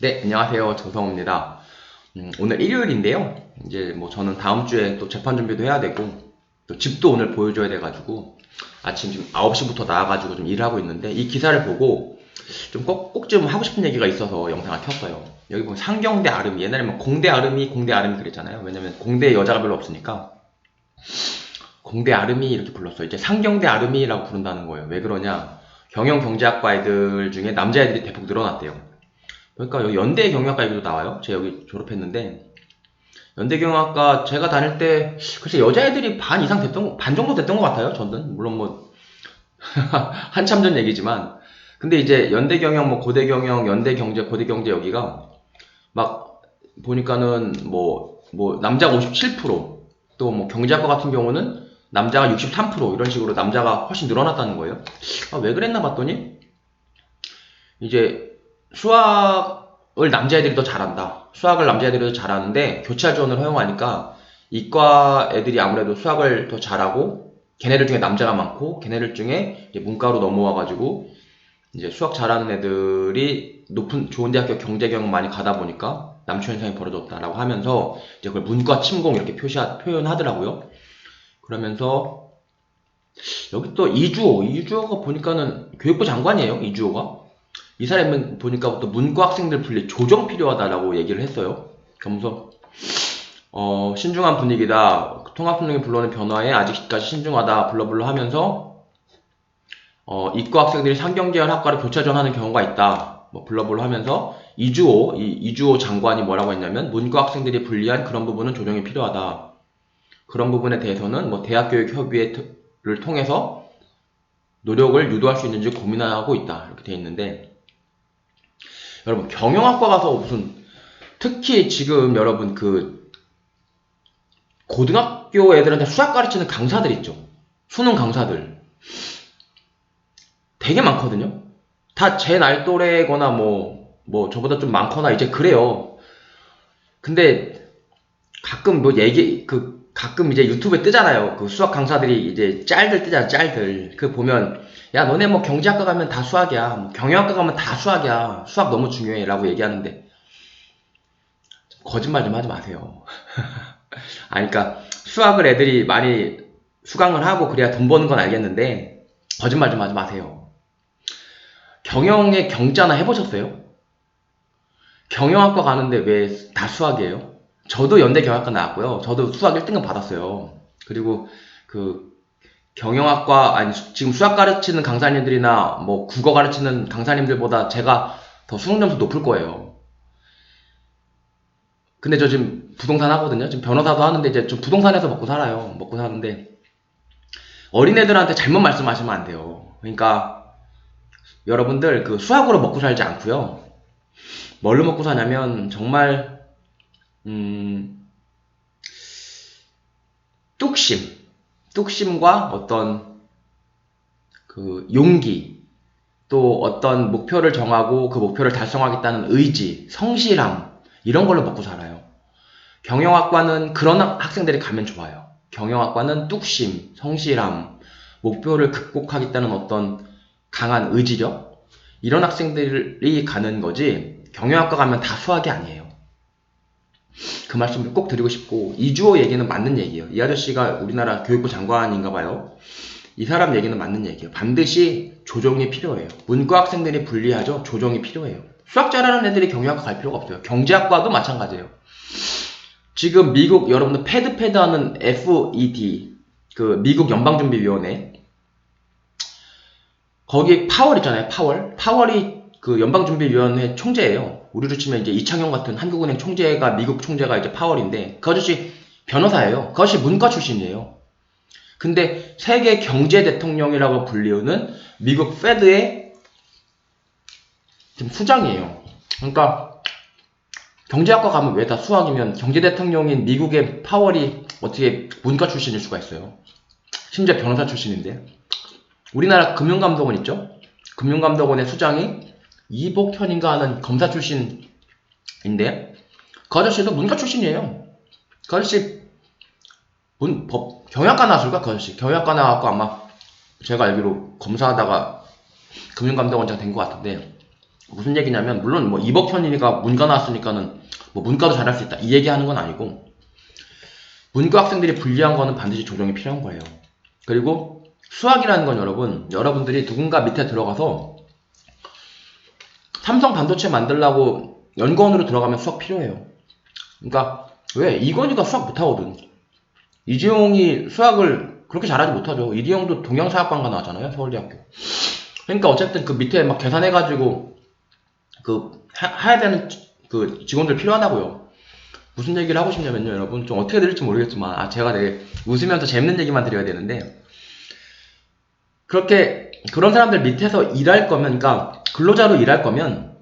네, 안녕하세요. 조성우입니다. 음, 오늘 일요일인데요. 이제 뭐 저는 다음 주에 또 재판 준비도 해야 되고, 또 집도 오늘 보여줘야 돼가지고, 아침 지금 9시부터 나와가지고 좀 일을 하고 있는데, 이 기사를 보고 좀 꼭, 꼭 좀 하고 싶은 얘기가 있어서 영상을 켰어요. 여기 보면 상경대 아름이, 옛날에 뭐 공대 아름이, 공대 아름이 그랬잖아요. 왜냐면 공대 여자가 별로 없으니까. 공대 아름이 이렇게 불렀어. 이제 상경대 아름이라고 부른다는 거예요. 왜 그러냐? 경영 경제학과 애들 중에 남자애들이 대폭 늘어났대요. 그러니까 여기 연대 경영학과 얘기도 나와요. 제가 여기 졸업했는데 연대 경영학과 제가 다닐 때 글쎄 여자애들이 반 이상 됐던 반 정도 됐던 것 같아요. 저는 물론 뭐 한참 전 얘기지만 근데 이제 연대 경영 뭐 고대 경영 연대 경제 고대 경제 여기가 막 보니까는 뭐뭐 남자가 57%또 뭐 경제학과 같은 경우는 남자가 63% 이런 식으로 남자가 훨씬 늘어났다는 거예요. 아, 왜 그랬나 봤더니 이제 수학을 남자애들이 더 잘한다. 수학을 남자애들이 더 잘하는데 교차 지원을 허용하니까 이과 애들이 아무래도 수학을 더 잘하고 걔네들 중에 남자가 많고 걔네들 중에 문과로 넘어와가지고 이제 수학 잘하는 애들이 높은 좋은 대학교 경제 경영 많이 가다 보니까 남초 현상이 벌어졌다라고 하면서 이제 그걸 문과 침공 이렇게 표시 표현하더라고요. 그러면서 여기 또 이주호 이주호가 보니까는 교육부 장관이에요. 이주호가 이 사람은 보니까 또 문과 학생들 분리 조정 필요하다라고 얘기를 했어요. 그러면서 어, 신중한 분위기다. 통합훈련이 불러오는 변화에 아직까지 신중하다. 불러불러 하면서 어, 이과 학생들이 상경계열 학과를 교차 전하는 경우가 있다. 뭐 불러불러 하면서 이주호 이, 이주호 장관이 뭐라고 했냐면 문과 학생들이 불리한 그런 부분은 조정이 필요하다. 그런 부분에 대해서는 뭐 대학교육협의회를 통해서 노력을 유도할 수 있는지 고민하고 있다. 이렇게 돼 있는데 여러분 경영학과 가서 무슨 특히 지금 여러분 그 고등학교 애들한테 수학 가르치는 강사들 있죠. 수능 강사들 되게 많거든요. 다 제 나이 또래거나 뭐, 뭐, 저보다 좀 많거나 이제 그래요. 근데 가끔 뭐 얘기, 그, 가끔 이제 유튜브에 뜨잖아요. 그 수학 강사들이 이제 짤들 뜨잖아, 짤들. 그 보면, 야, 너네 뭐 경제학과 가면 다 수학이야. 뭐 경영학과 가면 다 수학이야. 수학 너무 중요해. 라고 얘기하는데, 거짓말 좀 하지 마세요. 아니, 그니까, 수학을 애들이 많이 수강을 하고 그래야 돈 버는 건 알겠는데, 거짓말 좀 하지 마세요. 경영의 경자나 해보셨어요? 경영학과 가는데 왜 다 수학이에요? 저도 연대 경영학과 나왔고요. 저도 수학 1등급 받았어요. 그리고 그 경영학과 아니 지금 수학 가르치는 강사님들이나 뭐 국어 가르치는 강사님들보다 제가 더 수능 점수 높을 거예요. 근데 저 지금 부동산 하거든요. 지금 변호사도 하는데 이제 좀 부동산에서 먹고 살아요. 먹고 사는데 어린애들한테 잘못 말씀하시면 안 돼요. 그러니까 여러분들 그 수학으로 먹고 살지 않고요. 뭘로 먹고 사냐면 정말 음 뚝심 뚝심과 어떤 그 용기, 또 어떤 목표를 정하고 그 목표를 달성하겠다는 의지, 성실함, 이런 걸로 먹고 살아요. 경영학과는 그런 학생들이 가면 좋아요. 경영학과는 뚝심, 성실함, 목표를 극복하겠다는 어떤 강한 의지력, 이런 학생들이 가는 거지, 경영학과 가면 다 수학이 아니에요. 그 말씀을 꼭 드리고 싶고 이주호 얘기는 맞는 얘기예요. 이 아저씨가 우리나라 교육부 장관인가 봐요. 이 사람 얘기는 맞는 얘기예요. 반드시 조정이 필요해요. 문과 학생들이 불리하죠. 조정이 필요해요. 수학 잘하는 애들이 경영학과 갈 필요가 없어요. 경제학과도 마찬가지예요. 지금 미국 여러분들 패드 패드 하는 FED 그 미국 연방준비위원회 거기 파월 있잖아요. 파월 파월이 그 연방준비위원회 총재예요. 우리로 치면 이제 이창용 같은 한국은행 총재가 미국 총재가 이제 파월인데 그 아저씨 변호사예요. 그 아저씨 문과 출신이에요. 근데 세계 경제 대통령이라고 불리우는 미국 페드의 지금 수장이에요. 그러니까 경제학과 가면 왜 다 수학이면 경제 대통령인 미국의 파월이 어떻게 문과 출신일 수가 있어요. 심지어 변호사 출신인데. 우리나라 금융감독원 있죠? 금융감독원의 수장이 이복현인가 하는 검사 출신인데 그 아저씨도 문과 출신이에요. 그 아저씨 문, 법, 경영학과 나왔을까? 그 아저씨 경영학과 나왔고 아마 제가 알기로 검사하다가 금융감독원장 된 것 같은데 무슨 얘기냐면 물론 뭐 이복현이니까 문과 나왔으니까는 뭐 문과도 잘할 수 있다 이 얘기하는 건 아니고 문과 학생들이 불리한 거는 반드시 조정이 필요한 거예요. 그리고 수학이라는 건 여러분 여러분들이 누군가 밑에 들어가서 삼성 반도체 만들려고 연구원으로 들어가면 수학 필요해요. 그러니까 왜 이건희가 수학 못하거든. 이지용이 수학을 그렇게 잘하지 못하죠. 이지용도 동양사학관가 나왔잖아요. 서울대학교. 그러니까 어쨌든 그 밑에 막 계산해가지고 그 하, 해야 되는 그 직원들 필요하다고요. 무슨 얘기를 하고 싶냐면요, 여러분 좀 어떻게 들릴지 모르겠지만 아 제가 되게 웃으면서 재밌는 얘기만 드려야 되는데 그렇게 그런 사람들 밑에서 일할 거면, 그러니까 근로자로 일할 거면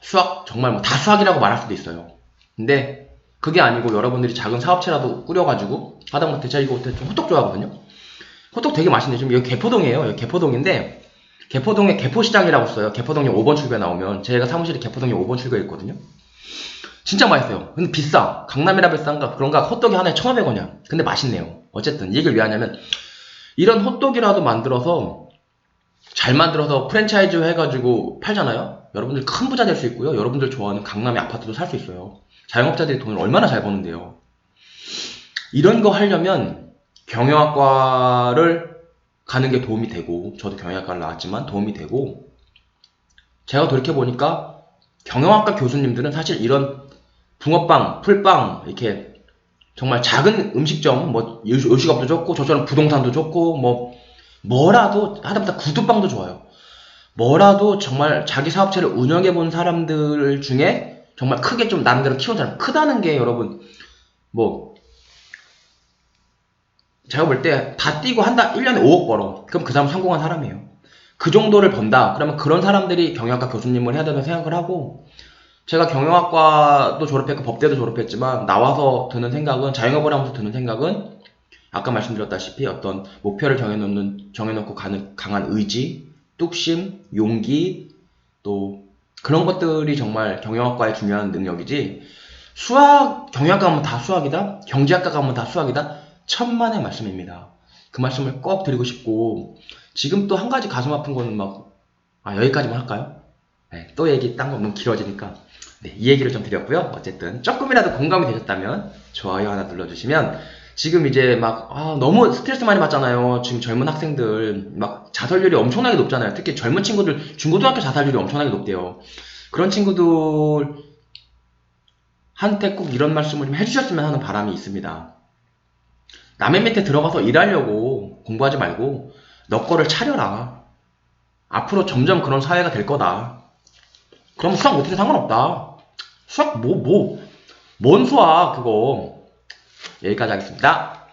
수학 정말 뭐 다 수학이라고 말할 수도 있어요. 근데 그게 아니고 여러분들이 작은 사업체라도 꾸려가지고 하다못해 제가 이거 좀 호떡 좋아하거든요. 호떡 되게 맛있네. 지금 여기 개포동이에요. 여기 개포동인데 개포동에 개포시장이라고 써요. 개포동역 5번 출구에 나오면 제가 사무실이 개포동역 5번 출구에 있거든요. 진짜 맛있어요. 근데 비싸. 강남이라 비싼가 그런가 호떡이 하나에 1,500원이야. 근데 맛있네요. 어쨌든 이 얘기를 왜 하냐면 이런 호떡이라도 만들어서 잘 만들어서 프랜차이즈 해가지고 팔잖아요. 여러분들 큰 부자 될 수 있고요. 여러분들 좋아하는 강남의 아파트도 살 수 있어요. 자영업자들이 돈을 얼마나 잘 버는데요. 이런 거 하려면 경영학과를 가는 게 도움이 되고 저도 경영학과를 나왔지만 도움이 되고 제가 돌이켜보니까 경영학과 교수님들은 사실 이런 붕어빵, 풀빵 이렇게 정말 작은 음식점 뭐 요식업도 좋고 저처럼 부동산도 좋고 뭐 뭐라도 하다못해 구두빵도 좋아요. 뭐라도 정말 자기 사업체를 운영해 본 사람들 중에 정말 크게 좀 나름대로 키운 사람 크다는 게 여러분 뭐 제가 볼 때 다 뛰고 한다 1년에 5억 벌어. 그럼 그 사람 성공한 사람이에요. 그 정도를 번다. 그러면 그런 사람들이 경영학과 교수님을 해야 된다고 생각을 하고 제가 경영학과도 졸업했고 법대도 졸업했지만 나와서 드는 생각은 자영업을 하면서 드는 생각은 아까 말씀드렸다시피 어떤 목표를 정해놓는 정해놓고 가는 강한 의지, 뚝심, 용기 또 그런 것들이 정말 경영학과의 중요한 능력이지 수학 경영학과 가면 다 수학이다, 경제학과 가면 다 수학이다 천만의 말씀입니다. 그 말씀을 꼭 드리고 싶고 지금 또 한 가지 가슴 아픈 거는 막 아, 여기까지만 할까요? 네, 또 얘기 딴 거 너무 길어지니까 네, 이 얘기를 좀 드렸고요. 어쨌든 조금이라도 공감이 되셨다면 좋아요 하나 눌러주시면 지금 이제 막 아, 너무 스트레스 많이 받잖아요. 지금 젊은 학생들 막 자살률이 엄청나게 높잖아요. 특히 젊은 친구들 중고등학교 자살률이 엄청나게 높대요. 그런 친구들 한테 꼭 이런 말씀을 좀 해주셨으면 하는 바람이 있습니다. 남의 밑에 들어가서 일하려고 공부하지 말고 너 거를 차려라. 앞으로 점점 그런 사회가 될 거다. 그럼 수학 못해도 상관없다. 수학 뭐, 뭐, 뭔 수학, 그거. 여기까지 하겠습니다.